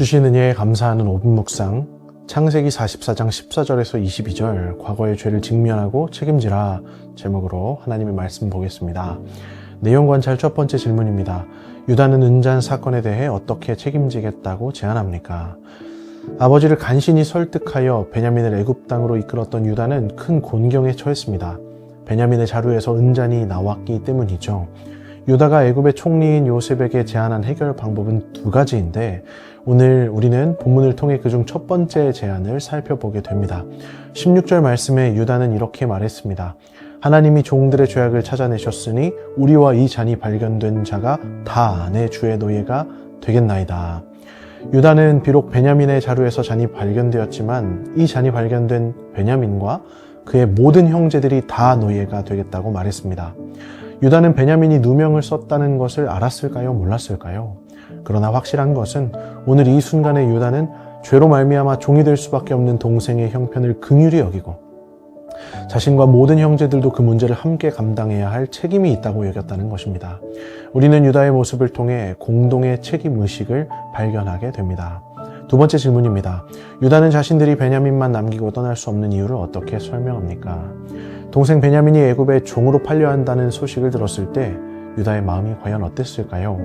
주신 은혜에 감사하는 5분 묵상 창세기 44장 14절에서 22절 과거의 죄를 직면하고 책임지라 제목으로 하나님의 말씀 보겠습니다. 내용 관찰 첫 번째 질문입니다. 유다는 은잔 사건에 대해 어떻게 책임지겠다고 제안합니까? 아버지를 간신히 설득하여 베냐민을 애굽 땅으로 이끌었던 유다는 큰 곤경에 처했습니다. 베냐민의 자루에서 은잔이 나왔기 때문이죠. 유다가 애굽의 총리인 요셉에게 제안한 해결 방법은 두 가지인데 오늘 우리는 본문을 통해 그중 첫 번째 제안을 살펴보게 됩니다. 16절 말씀에 유다는 이렇게 말했습니다. 하나님이 종들의 죄악을 찾아내셨으니 우리와 이 잔이 발견된 자가 다 내 주의 노예가 되겠나이다. 유다는 비록 베냐민의 자루에서 잔이 발견되었지만 이 잔이 발견된 베냐민과 그의 모든 형제들이 다 노예가 되겠다고 말했습니다. 유다는 베냐민이 누명을 썼다는 것을 알았을까요? 몰랐을까요? 그러나 확실한 것은 오늘 이 순간에 유다는 죄로 말미암아 종이 될 수밖에 없는 동생의 형편을 긍휼히 여기고 자신과 모든 형제들도 그 문제를 함께 감당해야 할 책임이 있다고 여겼다는 것입니다. 우리는 유다의 모습을 통해 공동의 책임 의식을 발견하게 됩니다. 두 번째 질문입니다. 유다는 자신들이 베냐민만 남기고 떠날 수 없는 이유를 어떻게 설명합니까? 동생 베냐민이 애굽에 종으로 팔려 한다는 소식을 들었을 때 유다의 마음이 과연 어땠을까요?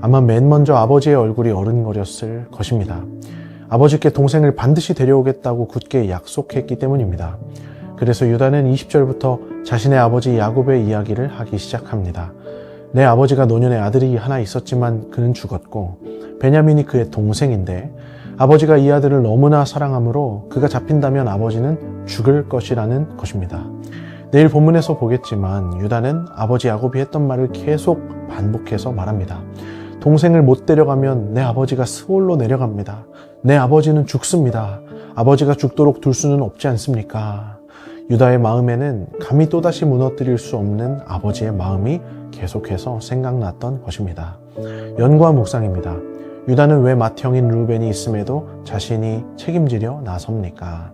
아마 맨 먼저 아버지의 얼굴이 어른거렸을 것입니다. 아버지께 동생을 반드시 데려오겠다고 굳게 약속했기 때문입니다. 그래서 유다는 20절부터 자신의 아버지 야곱의 이야기를 하기 시작합니다. 내 아버지가 노년에 아들이 하나 있었지만 그는 죽었고 베냐민이 그의 동생인데 아버지가 이 아들을 너무나 사랑하므로 그가 잡힌다면 아버지는 죽을 것이라는 것입니다. 내일 본문에서 보겠지만 유다는 아버지 야곱이 했던 말을 계속 반복해서 말합니다. 동생을 못 데려가면 내 아버지가 스올로 내려갑니다. 내 아버지는 죽습니다. 아버지가 죽도록 둘 수는 없지 않습니까? 유다의 마음에는 감히 또다시 무너뜨릴 수 없는 아버지의 마음이 계속해서 생각났던 것입니다. 연과 묵상입니다. 유다는 왜 맏형인 루벤이 있음에도 자신이 책임지려 나섭니까?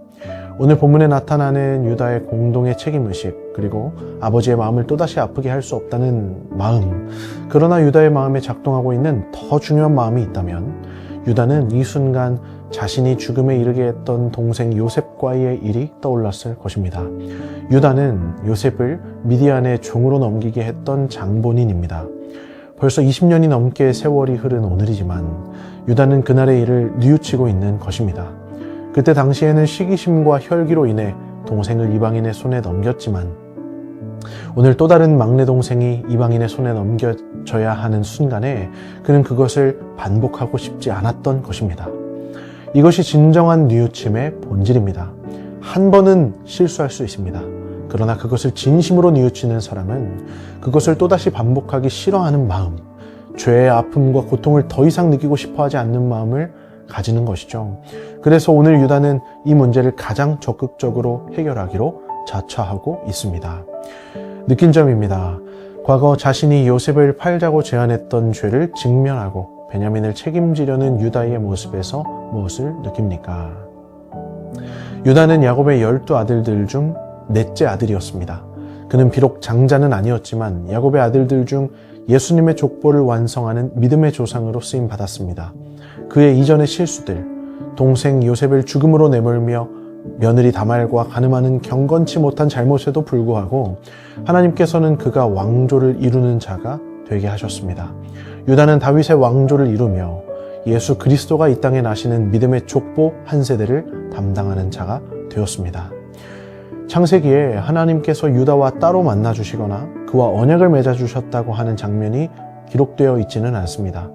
오늘 본문에 나타나는 유다의 공동의 책임의식, 그리고 아버지의 마음을 또다시 아프게 할 수 없다는 마음. 그러나 유다의 마음에 작동하고 있는 더 중요한 마음이 있다면, 유다는 이 순간 자신이 죽음에 이르게 했던 동생 요셉과의 일이 떠올랐을 것입니다. 유다는 요셉을 미디안의 종으로 넘기게 했던 장본인입니다. 벌써 20년이 넘게 세월이 흐른 오늘이지만 유다는 그날의 일을 뉘우치고 있는 것입니다. 그때 당시에는 시기심과 혈기로 인해 동생을 이방인의 손에 넘겼지만 오늘 또 다른 막내 동생이 이방인의 손에 넘겨져야 하는 순간에 그는 그것을 반복하고 싶지 않았던 것입니다. 이것이 진정한 뉘우침의 본질입니다. 한 번은 실수할 수 있습니다. 그러나 그것을 진심으로 뉘우치는 사람은 그것을 또다시 반복하기 싫어하는 마음, 죄의 아픔과 고통을 더 이상 느끼고 싶어 하지 않는 마음을 가지는 것이죠. 그래서 오늘 유다는 이 문제를 가장 적극적으로 해결하기로 자처하고 있습니다. 느낀 점입니다. 과거 자신이 요셉을 팔자고 제안했던 죄를 직면하고 베냐민을 책임지려는 유다의 모습에서 무엇을 느낍니까? 유다는 야곱의 열두 아들들 중 넷째 아들이었습니다. 그는 비록 장자는 아니었지만 야곱의 아들들 중 예수님의 족보를 완성하는 믿음의 조상으로 쓰임 받았습니다. 그의 이전의 실수들, 동생 요셉을 죽음으로 내몰며 며느리 다말과 가늠하는 경건치 못한 잘못에도 불구하고 하나님께서는 그가 왕조를 이루는 자가 되게 하셨습니다. 유다는 다윗의 왕조를 이루며 예수 그리스도가 이 땅에 나시는 믿음의 족보 한 세대를 담당하는 자가 되었습니다. 창세기에 하나님께서 유다와 따로 만나 주시거나 그와 언약을 맺어 주셨다고 하는 장면이 기록되어 있지는 않습니다.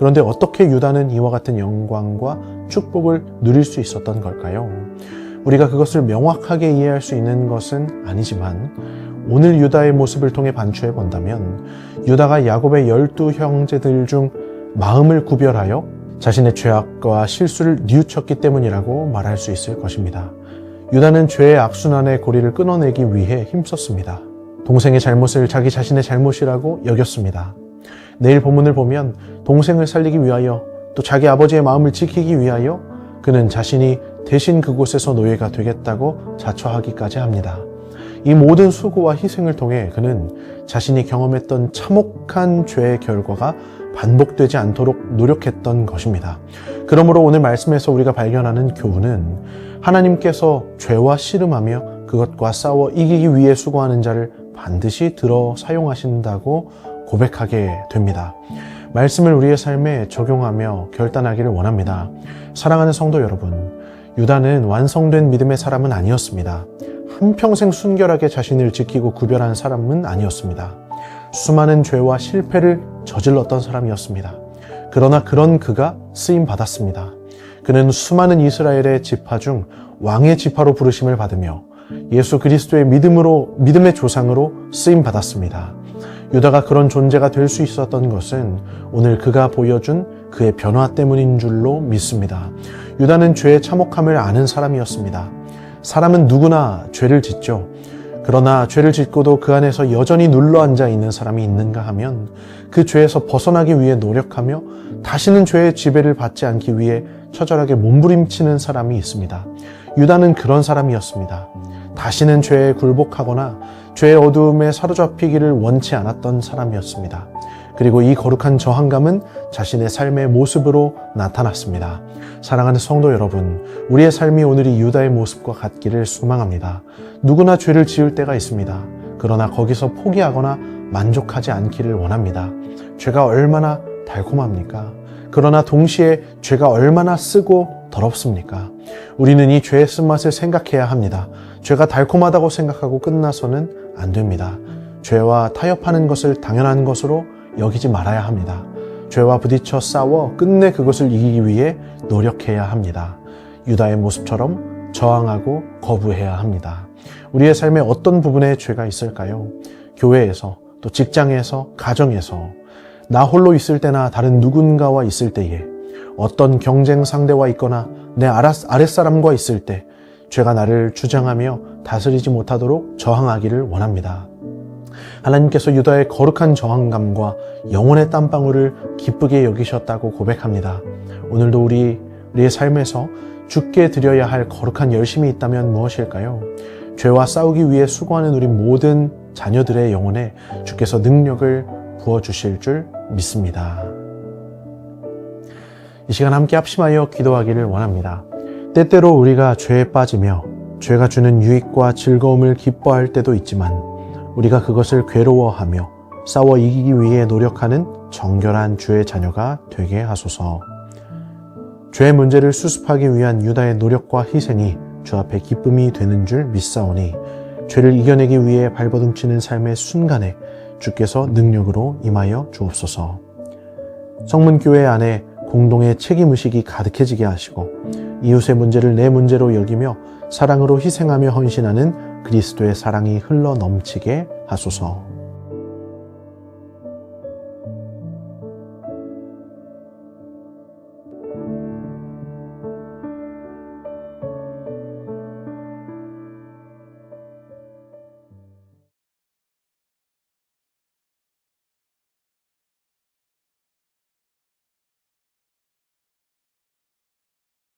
그런데 어떻게 유다는 이와 같은 영광과 축복을 누릴 수 있었던 걸까요? 우리가 그것을 명확하게 이해할 수 있는 것은 아니지만 오늘 유다의 모습을 통해 반추해 본다면 유다가 야곱의 열두 형제들 중 마음을 구별하여 자신의 죄악과 실수를 뉘우쳤기 때문이라고 말할 수 있을 것입니다. 유다는 죄의 악순환의 고리를 끊어내기 위해 힘썼습니다. 동생의 잘못을 자기 자신의 잘못이라고 여겼습니다. 내일 본문을 보면 동생을 살리기 위하여 또 자기 아버지의 마음을 지키기 위하여 그는 자신이 대신 그곳에서 노예가 되겠다고 자처하기까지 합니다. 이 모든 수고와 희생을 통해 그는 자신이 경험했던 참혹한 죄의 결과가 반복되지 않도록 노력했던 것입니다. 그러므로 오늘 말씀에서 우리가 발견하는 교훈은 하나님께서 죄와 씨름하며 그것과 싸워 이기기 위해 수고하는 자를 반드시 들어 사용하신다고 고백하게 됩니다. 말씀을 우리의 삶에 적용하며 결단하기를 원합니다. 사랑하는 성도 여러분, 유다는 완성된 믿음의 사람은 아니었습니다. 한평생 순결하게 자신을 지키고 구별한 사람은 아니었습니다. 수많은 죄와 실패를 저질렀던 사람이었습니다. 그러나 그런 그가 쓰임 받았습니다. 그는 수많은 이스라엘의 지파 중 왕의 지파로 부르심을 받으며 예수 그리스도의 믿음으로 믿음의 조상으로 쓰임 받았습니다. 유다가 그런 존재가 될 수 있었던 것은 오늘 그가 보여준 그의 변화 때문인 줄로 믿습니다. 유다는 죄의 참혹함을 아는 사람이었습니다. 사람은 누구나 죄를 짓죠. 그러나 죄를 짓고도 그 안에서 여전히 눌러 앉아 있는 사람이 있는가 하면 그 죄에서 벗어나기 위해 노력하며 다시는 죄의 지배를 받지 않기 위해 처절하게 몸부림치는 사람이 있습니다. 유다는 그런 사람이었습니다. 다시는 죄에 굴복하거나 죄의 어두움에 사로잡히기를 원치 않았던 사람이었습니다. 그리고 이 거룩한 저항감은 자신의 삶의 모습으로 나타났습니다. 사랑하는 성도 여러분, 우리의 삶이 오늘이 유다의 모습과 같기를 소망합니다. 누구나 죄를 지을 때가 있습니다. 그러나 거기서 포기하거나 만족하지 않기를 원합니다. 죄가 얼마나 달콤합니까? 그러나 동시에 죄가 얼마나 쓰고 더럽습니까? 우리는 이 죄의 쓴맛을 생각해야 합니다. 죄가 달콤하다고 생각하고 끝나서는 안 됩니다. 죄와 타협하는 것을 당연한 것으로 여기지 말아야 합니다. 죄와 부딪혀 싸워 끝내 그것을 이기기 위해 노력해야 합니다. 유다의 모습처럼 저항하고 거부해야 합니다. 우리의 삶에 어떤 부분에 죄가 있을까요? 교회에서, 또 직장에서, 가정에서, 나 홀로 있을 때나 다른 누군가와 있을 때에, 어떤 경쟁 상대와 있거나 내 아랫사람과 있을 때, 죄가 나를 주장하며 다스리지 못하도록 저항하기를 원합니다. 하나님께서 유다의 거룩한 저항감과 영혼의 땀방울을 기쁘게 여기셨다고 고백합니다. 오늘도 우리, 우리의 삶에서 죽게 드려야 할 거룩한 열심이 있다면 무엇일까요? 죄와 싸우기 위해 수고하는 우리 모든 자녀들의 영혼에 주께서 능력을 부어주실 줄 믿습니다. 이 시간 함께 합심하여 기도하기를 원합니다. 때때로 우리가 죄에 빠지며 죄가 주는 유익과 즐거움을 기뻐할 때도 있지만 우리가 그것을 괴로워하며 싸워 이기기 위해 노력하는 정결한 주의 자녀가 되게 하소서. 죄의 문제를 수습하기 위한 유다의 노력과 희생이 주 앞에 기쁨이 되는 줄 믿사오니 죄를 이겨내기 위해 발버둥치는 삶의 순간에 주께서 능력으로 임하여 주옵소서. 성문교회 안에 공동의 책임의식이 가득해지게 하시고 이웃의 문제를 내 문제로 여기며 사랑으로 희생하며 헌신하는 그리스도의 사랑이 흘러 넘치게 하소서.